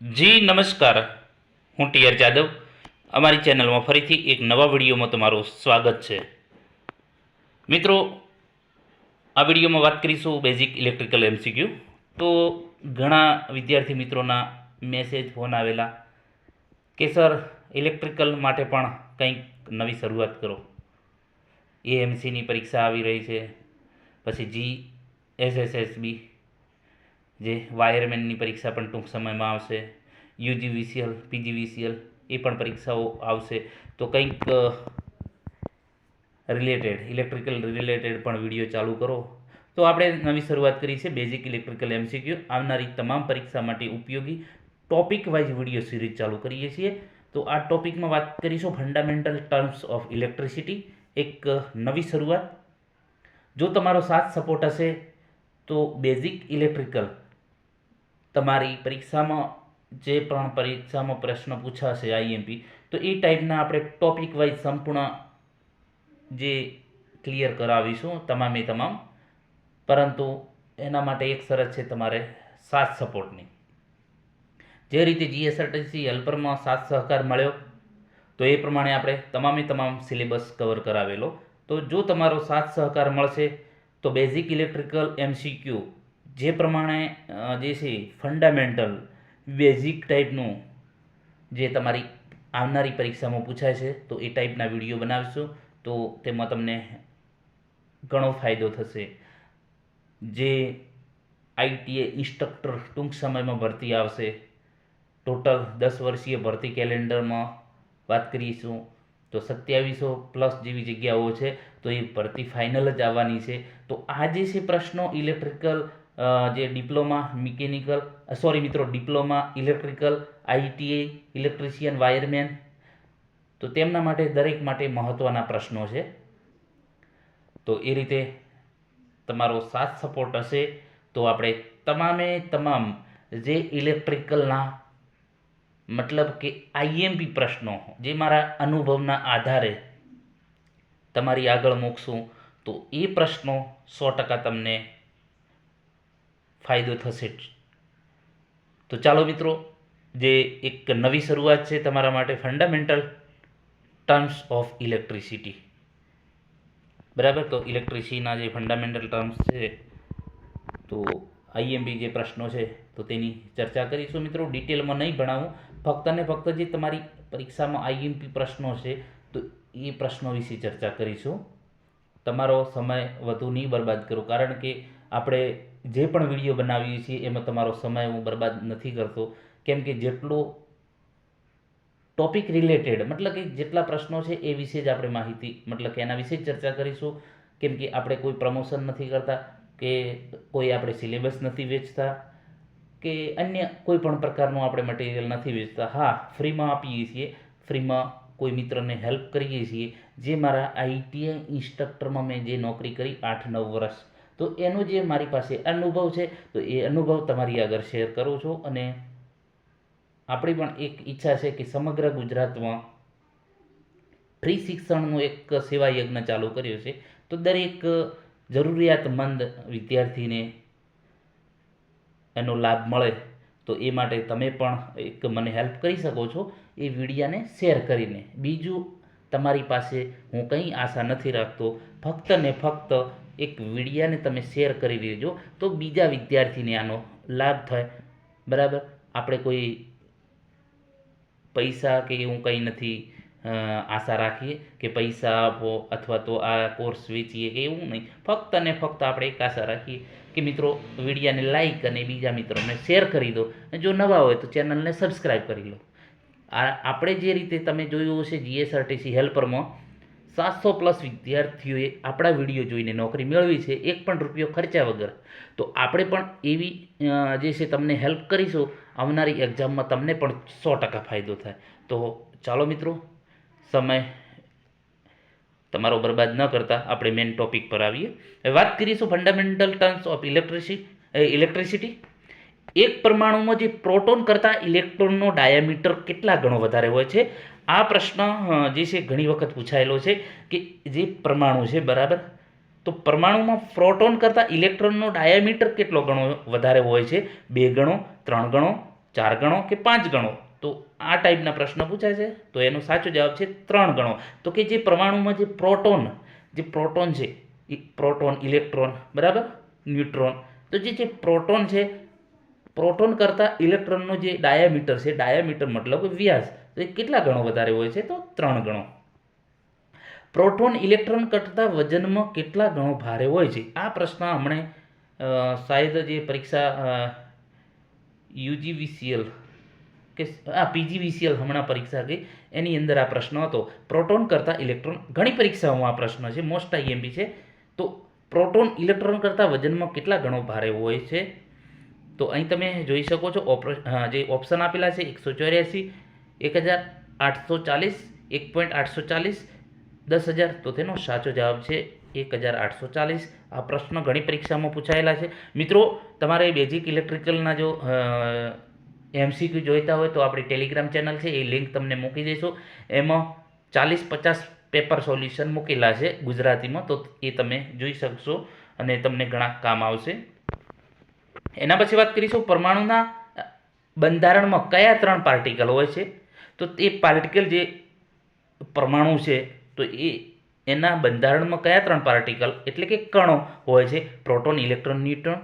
જી, નમસ્કાર. હું ટીઆર જાદવ. અમારી ચેનલમાં ફરીથી એક નવા વિડીયોમાં તમારું સ્વાગત છે. મિત્રો, આ વિડીયોમાં વાત કરીશું બેઝિક ઇલેક્ટ્રિકલ એમસીક્યુ. તો ઘણા વિદ્યાર્થી મિત્રોના મેસેજ ફોન આવેલા કે, સર, ઇલેક્ટ્રિકલ માટે પણ કંઈક નવી શરૂઆત કરો. એએમસીની પરીક્ષા આવી રહી છે. પછી જી, એસએસએસબી જે વાયરમેનની પરીક્ષા પણ ટૂંક સમયમાં આવશે, યુજીવીસીએલ, પીજીવીસીએલ એ પણ પરીક્ષાઓ આવશે. તો કંઈક રિલેટેડ ઇલેક્ટ્રિકલ રિલેટેડ પણ વીડિયો ચાલુ કરો. તો આપણે નવી શરૂઆત કરી છે બેઝિક ઇલેક્ટ્રિકલ એમસીક્યુ આવનારી તમામ પરીક્ષા માટે ઉપયોગી ટોપિક વાઇઝ વીડિયો સિરીઝ ચાલુ કરીએ છીએ. તો આ ટોપિકમાં વાત કરીશું ફંડામેન્ટલ ટર્મ્સ ઓફ ઇલેક્ટ્રિસિટી એક નવી શરૂઆત. જો તમારો સાથ સપોર્ટ હશે, તો બેઝિક ઇલેક્ટ્રિકલ તમારી પરીક્ષામાં જે પણ પરીક્ષામાં પ્રશ્ન પૂછાશે આઈએમપી, તો એ ટાઈપના આપણે ટોપિક વાઇઝ સંપૂર્ણ જે ક્લિયર કરાવીશું તમામે તમામ. પરંતુ એના માટે એક શરત છે તમારે સાથ સપોર્ટની. જે રીતે જીએસઆરટીસી હેલ્પરમાં સાથ સહકાર મળ્યો, તો એ પ્રમાણે આપણે તમામે તમામ સિલેબસ કવર કરાવેલો. તો જો તમારો સાથ સહકાર મળશે, તો બેઝિક ઇલેક્ટ્રિકલ એમસીક્યુ જે પ્રમાણે જે છે ફંડામેન્ટલ બેઝિક ટાઈપનું જે તમારી આવનારી પરીક્ષામાં પૂછાય છે, તો એ ટાઈપના વીડિયો બનાવીશું. તો તેમાં તમને ઘણો ફાયદો થશે. જે આઈટીએ ઇન્સ્ટ્રક્ટર ટૂંક સમયમાં ભરતી આવશે. ટોટલ દસ વર્ષીય ભરતી કેલેન્ડરમાં વાત કરીશું. તો સત્યાવીસો પ્લસ જેવી જગ્યાઓ છે, તો એ ભરતી ફાઇનલ જ આવવાની છે. તો આ જે છે પ્રશ્નો ઇલેક્ટ્રિકલ જે ડિપ્લોમા મિકેનિકલ સોરી મિત્રો, diploma electrical ITI electrician, wireman, તો તેમના માટે દરેક માટે મહત્ત્વના પ્રશ્નો છે. તો એ રીતે તમારો સાથ સપોર્ટ હશે. તો આપણે તમામે તમામ જે ઇલેક્ટ્રિકલના મતલબ કે આઈએમપી પ્રશ્નો, જે મારા અનુભવના આધારે તમારી આગળ મૂકશું, તો એ પ્રશ્નો સો ટકા તમને ફાયદો થશે જ. તો ચાલો મિત્રો, જે એક નવી શરૂઆત છે તમારા માટે ફંડામેન્ટલ ટર્મ્સ ઓફ ઇલેક્ટ્રિસિટી બરાબર? તો ઇલેક્ટ્રિસિટીના જે ફંડામેન્ટલ ટર્મ્સ છે, તો આઈએમપી જે પ્રશ્નો છે, તો તેની ચર્ચા કરીશું મિત્રો. ડિટેલમાં નહીં ભણાવું. ફક્ત ને ફક્ત જે તમારી પરીક્ષામાં આઈએમપી પ્રશ્નો છે, તો એ પ્રશ્નો વિશે ચર્ચા કરીશું. તમારો સમય વધુ નહીં બરબાદ કરો. કારણ કે આપણે જે પણ વીડિયો બનાવીએ છીએ, એમાં તમારો સમય હું બરબાદ નથી કરતો. કેમ કે જેટલો ટોપિક રિલેટેડ મતલબ કે જેટલા પ્રશ્નો છે એ વિશે જ આપણે માહિતી, મતલબ કે એના વિશે જ ચર્ચા કરીશું. કેમ કે આપણે કોઈ પ્રમોશન નથી કરતા, કે કોઈ આપણે સિલેબસ નથી વેચતા, કે અન્ય કોઈ પણ પ્રકારનું આપણે મટીરિયલ નથી વેચતા. હા ફ્રીમાં આપીએ છીએ. ફ્રીમાં કોઈ મિત્રને હેલ્પ કરીએ છીએ. જે મારા આઈટીઆઈ ઇન્સ્ટ્રક્ટરમાં મેં જે નોકરી કરી આઠ નવ વર્ષ. તો એનો જે મારી પાસે અનુભવ છે, તો એ અનુભવ તમારી આગળ શેર કરું છું અને આપણી પણ એક ઈચ્છા છે કે સમગ્ર ગુજરાતમાં ફ્રી શિક્ષણનું એક સેવા યજ્ઞ ચાલુ કર્યો છે. તો દરેક જરૂરિયાતમંદ વિદ્યાર્થીને એનો લાભ મળે તો એ માટે તમે પણ એક મને હેલ્પ કરી શકો છો એ વિડીયાને શેર કરીને. બીજું, તમારી પાસે હું કંઈ આશા નથી રાખતો, ફક્ત ને ફક્ત એક વિડીયાને તમે શેર કરી દેજો, તો બીજા વિદ્યાર્થીને આનો લાભ થાય. બરાબર? આપણે કોઈ પૈસા કે એવું કંઈ નથી આશા રાખીએ કે પૈસા આપો અથવા તો આ કોર્સ વેચીએ કે એવું નહીં. ફક્ત અને ફક્ત આપણે એક આશા રાખીએ કે મિત્રો વિડીયાને લાઈક અને બીજા મિત્રોને શેર કરી દો. જો નવા હોય તો ચેનલને સબસ્ક્રાઈબ કરી લો. આ, આપણે જે રીતે તમે જોયું હશે જીએસઆરટીસી હેલ્પરમાં સાતસો પ્લસ વિદ્યાર્થીઓએ આપણા વીડિયો જોઈને નોકરી મેળવી છે, એક પણ રૂપિયો ખર્ચા વગર. તો આપણે પણ એવી જે છે તમને હેલ્પ કરીશું, આવનારી એક્ઝામમાં તમને પણ સો ટકા ફાયદો થાય. તો ચાલો મિત્રો, સમય તમારો બરબાદ ન કરતા આપણે મેઇન ટોપિક પર આવીએ. વાત કરીશું fundamental terms of electricity electricity એક પરમાણુમાં જે પ્રોટોન કરતાં ઇલેક્ટ્રોનનો ડાયામીટર કેટલા ગણો વધારે હોય છે? આ પ્રશ્ન જે છે, ઘણી વખત પૂછાયેલો છે કે જે પરમાણુ છે, બરાબર? તો પરમાણુમાં પ્રોટોન કરતાં ઇલેક્ટ્રોનનો ડાયામીટર કેટલો ગણો વધારે હોય છે? બે ગણો, ત્રણ ગણો, ચાર ગણો કે પાંચ ગણો? તો આ ટાઈપના પ્રશ્ન પૂછાય છે. તો એનો સાચો જવાબ છે ત્રણ ગણો. તો કે જે પરમાણુમાં જે પ્રોટોન જે પ્રોટોન છે પ્રોટોન, ઇલેક્ટ્રોન, બરાબર? ન્યુટ્રોન. તો જે જે પ્રોટોન છે, પ્રોટોન કરતાં ઇલેક્ટ્રોનનો જે ડાયામીટર છે, ડાયામીટર મતલબ વ્યાસ. તો એ કેટલા ગણો વધારે હોય છે તો ત્રણ ગણો. પ્રોટોન ઇલેક્ટ્રોન કરતાં વજનમાં કેટલા ગણો ભારે હોય છે? આ પ્રશ્ન હમણે શાયદ જે પરીક્ષા યુજીવીસીએલ કે આ પીજીવીસીએલ હમણાં પરીક્ષા ગઈ, એની અંદર આ પ્રશ્ન હતો. પ્રોટોન કરતાં ઇલેક્ટ્રોન, ઘણી પરીક્ષાઓમાં આ પ્રશ્ન છે, મોસ્ટ આઈએમપી છે. તો પ્રોટોન ઇલેક્ટ્રોન કરતાં વજનમાં કેટલા ગણો ભારે હોય છે? તો અહીં તમે જોઈ શકો છો, ઓપરે- જે ઓપ્શન આપેલા છે, એકસો ચોર્યાસી એક હજાર આઠસો ચાલીસ, એક પોઈન્ટ આઠસો ચાલીસ, દસ હજાર તો તેનો સાચો જવાબ છે એક હજાર આઠસો ચાલીસ. આ પ્રશ્ન ઘણી પરીક્ષામાં પૂછાયેલા છે. મિત્રો, તમારે બેઝિક ઇલેક્ટ્રિકલના જો એમસીક્યુ જોઈતા હોય તો આપણી ટેલિગ્રામ ચેનલ છે, એ લિંક તમને મૂકી દઈશું. એમાં ચાલીસ પચાસ પેપર સોલ્યુશન મૂકેલા છે ગુજરાતીમાં, તો એ તમે જોઈ શકશો અને તમને ઘણા કામ આવશે. એના પછી વાત કરીશું પરમાણુના બંધારણમાં કયા ત્રણ પાર્ટિકલ હોય છે? તો તે પાર્ટિકલ જે પરમાણુ છે, તો એ એના બંધારણમાં કયા ત્રણ પાર્ટિકલ એટલે કે કણો હોય છે, proton, electron, neutron,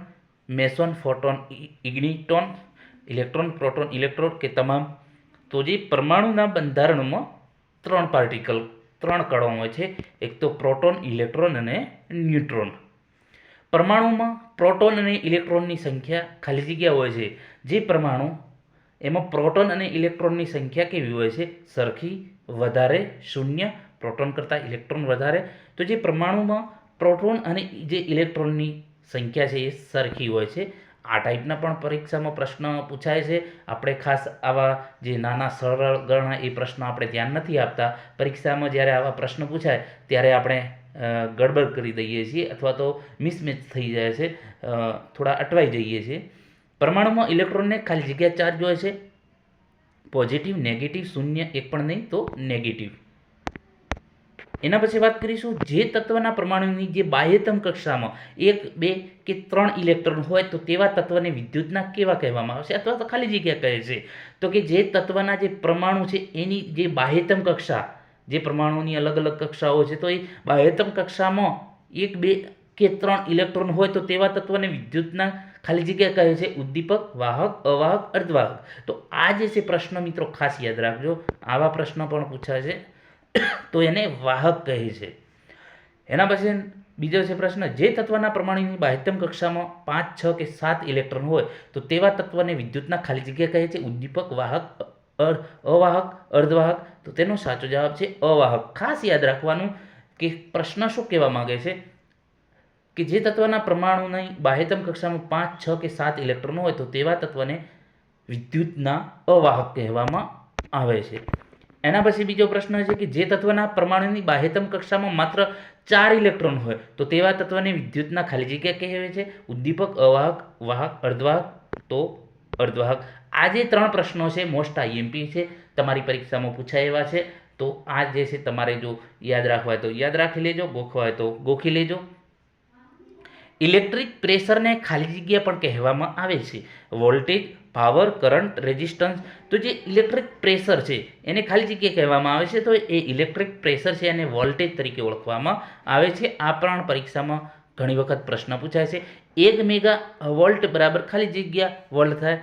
meson, photon ઇગ્નિટોન, electron, proton electron કે તમામ. તો જે પરમાણુના બંધારણમાં ત્રણ પાર્ટિકલ ત્રણ કણો હોય છે, એક તો પ્રોટોન, ઇલેક્ટ્રોન અને ન્યુટ્રોન. પરમાણુમાં પ્રોટોન અને ઇલેક્ટ્રોનની સંખ્યા ખાલી જગ્યા હોય છે. જે પરમાણુ એમાં પ્રોટોન અને ઇલેક્ટ્રોનની સંખ્યા કેવી હોય છે? સરખી, વધારે, શૂન્ય. પ્રોટોન કરતાં ઇલેક્ટ્રોન વધારે. તો જે પરમાણુમાં પ્રોટોન અને જે ઇલેક્ટ્રોનની સંખ્યા છે એ સરખી હોય છે. આ ટાઈપના પણ પરીક્ષામાં પ્રશ્ન પૂછાય છે. આપણે ખાસ આવા જે નાના સરળ ગણા એ પ્રશ્ન આપણે ધ્યાન નથી આપતા. પરીક્ષામાં જ્યારે આવા પ્રશ્ન પૂછાય, ત્યારે આપણે ગડબડ કરી દઈએ છીએ અથવા તો મિસમેચ થઈ જાય છે. થોડા અટવાઈ જઈએ છીએ. પરમાણુમાં ઇલેક્ટ્રોનને ખાલી જગ્યા ચાર્જ હોય છે. પોઝિટિવ, નેગેટિવ, શૂન્ય, એક પણ નહીં તો નેગેટિવ. એના પછી વાત કરીશું જે તત્વના પરમાણુની જે બાહ્યતમ કક્ષામાં એક, બે કે ત્રણ ઇલેક્ટ્રોન હોય તો તેવા તત્વને વિદ્યુતના કેવા કહેવામાં આવશે અથવા તો ખાલી જગ્યા કહે છે. તો કે જે તત્વના જે પરમાણુ છે એની જે બાહ્યતમ કક્ષા, જે પરમાણુની અલગ અલગ કક્ષાઓ છે તો એ બાહ્યતમ કક્ષામાં એક, બે કે ત્રણ ઇલેક્ટ્રોન હોય તો તેવા તત્વને વિદ્યુતના ખાલી જગ્યા કહે છે ઉદ્દીપક, વાહક, અવાહક, અર્ધવાહક. તો આ જે છે પ્રશ્ન મિત્રો, ખાસ યાદ રાખજો. આવા પ્રશ્ન પણ પૂછાય છે તો એને વાહક કહે છે. એના પછી બીજો છે પ્રશ્ન, જે તત્વના પ્રમાણેની બાહ્યતમ કક્ષામાં પાંચ, છ કે સાત ઇલેક્ટ્રોન હોય, તો તેવા તત્વને વિદ્યુતના ખાલી જગ્યા કહે છે ઉદ્દીપક, વાહક અવાહક, અર્ધવાહક. તો તેનો સાચો જવાબ છે અવાહક. ખાસ યાદ રાખવાનું કે પ્રશ્ન શું કહેવા માંગે છે? કે જે તત્વના પ્રમાણુની બાહ્યતમ કક્ષામાં પાંચ, છ કે સાત ઇલેક્ટ્રોન હોય તો તેવા તત્વને વિદ્યુતના અવાહક કહેવામાં આવે છે. એના પછી બીજો પ્રશ્ન છે કે જે તત્વના પરમાણુની બાહ્યતમ કક્ષામાં માત્ર ચાર ઇલેક્ટ્રોન હોય તો તેવા તત્વને વિદ્યુતના ખાલી જગ્યા કહેવાય છે. ઉદ્દીપક, અવાહક, વાહક, અર્ધવાહક તો અર્ધવાહક. આ જે ત્રણ પ્રશ્નો છે મોસ્ટ આઈએમપી છે, તમારી પરીક્ષામાં પૂછાય એવા છે. તો આ જે છે, તમારે જો યાદ રાખવા હોય તો યાદ રાખી લેજો, ગોખવા હોય તો ગોખી લેજો. ઇલેક્ટ્રિક પ્રેશરને ખાલી જગ્યા પણ કહેવામાં આવે છે. વોલ્ટેજ, પાવર, કરંટ, રેઝિસ્ટન્સ, તો જે ઇલેક્ટ્રિક પ્રેશર છે, એને ખાલી જગ્યા કહેવામાં આવે છે, તો એ ઇલેક્ટ્રિક પ્રેશર છે એને વોલ્ટેજ તરીકે ઓળખવામાં આવે છે. આ પણ પરીક્ષામાં ઘણી વખત પ્રશ્ન પૂછાય છે. એક મેગા વોલ્ટ બરાબર ખાલી જગ્યા વોલ્ટ થાય,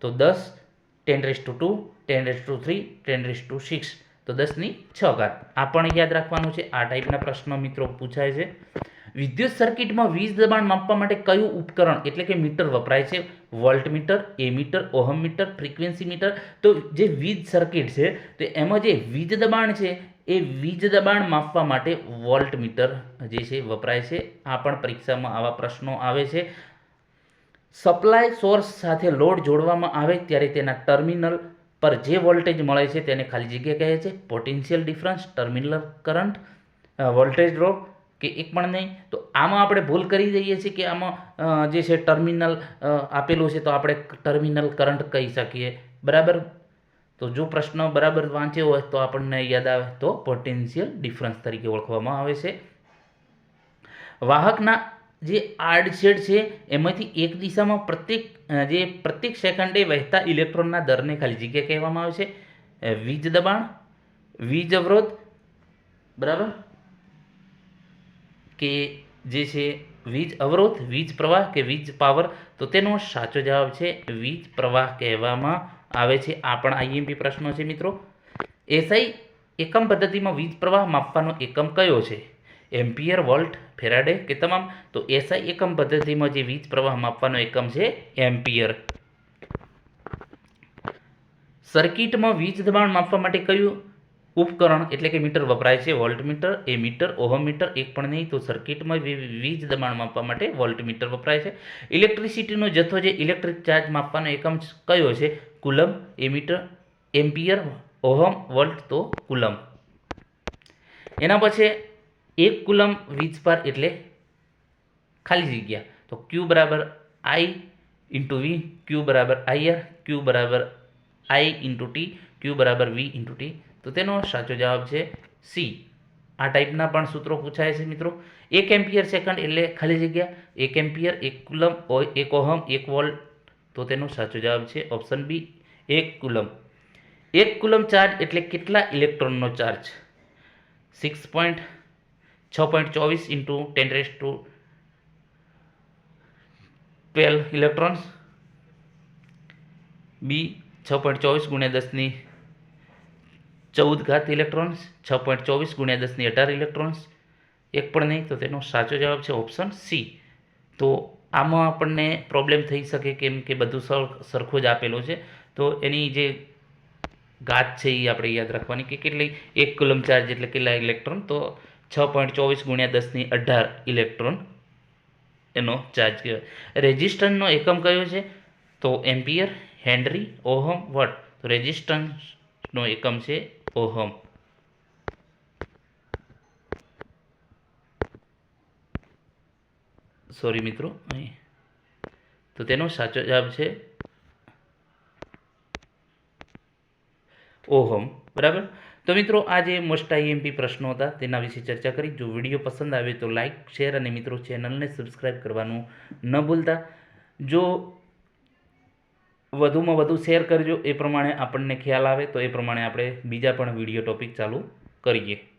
તો દસ, ten raise to two, ten raise to three, ten raise to six, તો દસની છ ઘાત. આ પણ યાદ રાખવાનું છે. આ ટાઈપના પ્રશ્નો મિત્રો પૂછાય છે. વિદ્યુત સર્કિટમાં વીજ દબાણ માપવા માટે કયું ઉપકરણ એટલે કે મીટર વપરાય છે? Volt meter, ammeter, ohm meter, frequency meter? તો જે વીજ સર્કિટ છે, તો એમાં જે વીજ દબાણ છે, એ વીજ દબાણ માપવા માટે વોલ્ટ મીટર જે છે, વપરાય છે. આ પણ પરીક્ષામાં આવા પ્રશ્નો આવે છે. સપ્લાય સોર્સ સાથે લોડ જોડવામાં આવે ત્યારે તેના ટર્મિનલ પર જે વોલ્ટેજ મળે છે તેને ખાલી જગ્યા કહે છે. Potential difference, terminal current voltage drop કે એક પણ નહીં, તો આમાં આપણે ભૂલ કરી દઈએ છીએ કે આમાં જે છે ટર્મિનલ આપેલું છે, તો આપણે ટર્મિનલ કરંટ કહી શકીએ. બરાબર? તો જો પ્રશ્ન બરાબર વાંચ્યો હોય તો આપણને યાદ આવે તો પોટેન્શિયલ ડિફરન્સ તરીકે ઓળખવામાં આવે છે. વાહકના જે આડછેડ છે, એમાંથી એક દિશામાં પ્રત્યેક જે પ્રત્યેક સેકન્ડે વહેતા ઇલેક્ટ્રોનના દરને ખાલી જગ્યા કહેવામાં આવે છે. વીજ દબાણ, વીજ અવરોધ, બરાબર? કે જે છે વીજ અવરોધ, વીજ પ્રવાહ કે વીજ પાવર, તો તેનો સાચો જવાબ છે વીજ પ્રવાહ કહેવામાં આવે છે. આ પણ આઈએમપી પ્રશ્નો છે મિત્રો. એસઆઈ એકમ પદ્ધતિમાં વીજ પ્રવાહ માપવાનો એકમ કયો છે? એમ્પિયર, વોલ્ટ, ફેરાડે કે તમામ? તો એસઆઈ એકમ પદ્ધતિમાં જે વીજ પ્રવાહ માપવાનો એકમ છે એમ્પિયર. સર્કિટમાં વીજ દબાણ માપવા માટે કયું ઉપકરણ એટલે કે મીટર વપરાય છે, volt meter, ammeter, ohm meter, એક પણ નહીં તો સર્કિટમાં વીજ દબાણ માપવા માટે વોલ્ટ મીટર વપરાય છે. ઇલેક્ટ્રિસિટીનો જથ્થો જે ઇલેક્ટ્રિક ચાર્જ માપવાનો એકમ કયો છે? Coulomb ammeter, ampere, ohm, volt તો કુલમ એના પછી એક કુલમ વીજ પર એટલે ખાલી જગ્યા. તો ક્યુ બરાબર આઈ ઇન્ટુ વી ક્યુ બરાબર આઈઆર ક્યુ બરાબર આઈ ઇન્ટુ ટી ક્યુ બરાબર વી ઇન્ટુ ટી તો તેનો સાચો જવાબ છે સી આ ટાઈપના પણ સૂત્રો પૂછાય છે મિત્રો. એક એમ્પિયર સેકન્ડ એટલે ખાલી જગ્યા. એક એમ્પિયર, એક કુલમ એક ઓહમ, એક વોલ્ટ. તો તેનો સાચો જવાબ છે ઓપ્શન બી એક કુલમ એક કુલમ ચાર્જ એટલે કેટલા ઇલેક્ટ્રોનનો ચાર્જ સિક્સ પોઈન્ટ છ પોઈન્ટ ચોવીસ into ten raise to twelve electrons બી છ પોઈન્ટ ચોવીસ ગુણ્યા દસની ચૌદ ઘાત ઇલેક્ટ્રોન્સ, છ પોઈન્ટ ચોવીસ ગુણ્યા દસની અઢાર ઇલેક્ટ્રોન્સ. એક પણ નહીં તો તેનો સાચો જવાબ છે ઓપ્શન સી. તો આમાં આપણને પ્રોબ્લેમ થઈ શકે કેમ કે બધું સર, સરખું જ આપેલું છે. તો એની જે ઘાત છે એ આપણે યાદ રાખવાની કે કેટલી? એક કુલમ ચાર્જ એટલે કેટલા ઇલેક્ટ્રોન? તો છ પોઈન્ટ ચોવીસ ગુણ્યા દસની અઢાર ઇલેક્ટ્રોન એનો ચાર્જ કહેવાય. રેઝિસ્ટન્સનો એકમ કયો છે? તો એમ્પિયર, હેનરી, ઓહમ, વોટ. તો રેઝિસ્ટન્સનો એકમ છે ઓહમ. સોરી મિત્રો, અહીં. તો તેનો સાચો જવાબ છે ઓહમ. બરાબર? તો મિત્રો, આ જે મોસ્ટ આઈએમપી પ્રશ્નો હતા, તેના વિશે ચર્ચા કરી. જો વીડિયો પસંદ આવે તો લાઇક શેર અને મિત્રો ચેનલને સબસ્ક્રાઈબ કરવાનું ન ભૂલતા. જો વધુમાં વધુ શેર કરજો. એ પ્રમાણે આપણને ખ્યાલ આવે તો એ પ્રમાણે આપણે બીજા પણ વીડિયો ટોપિક ચાલુ કરીએ.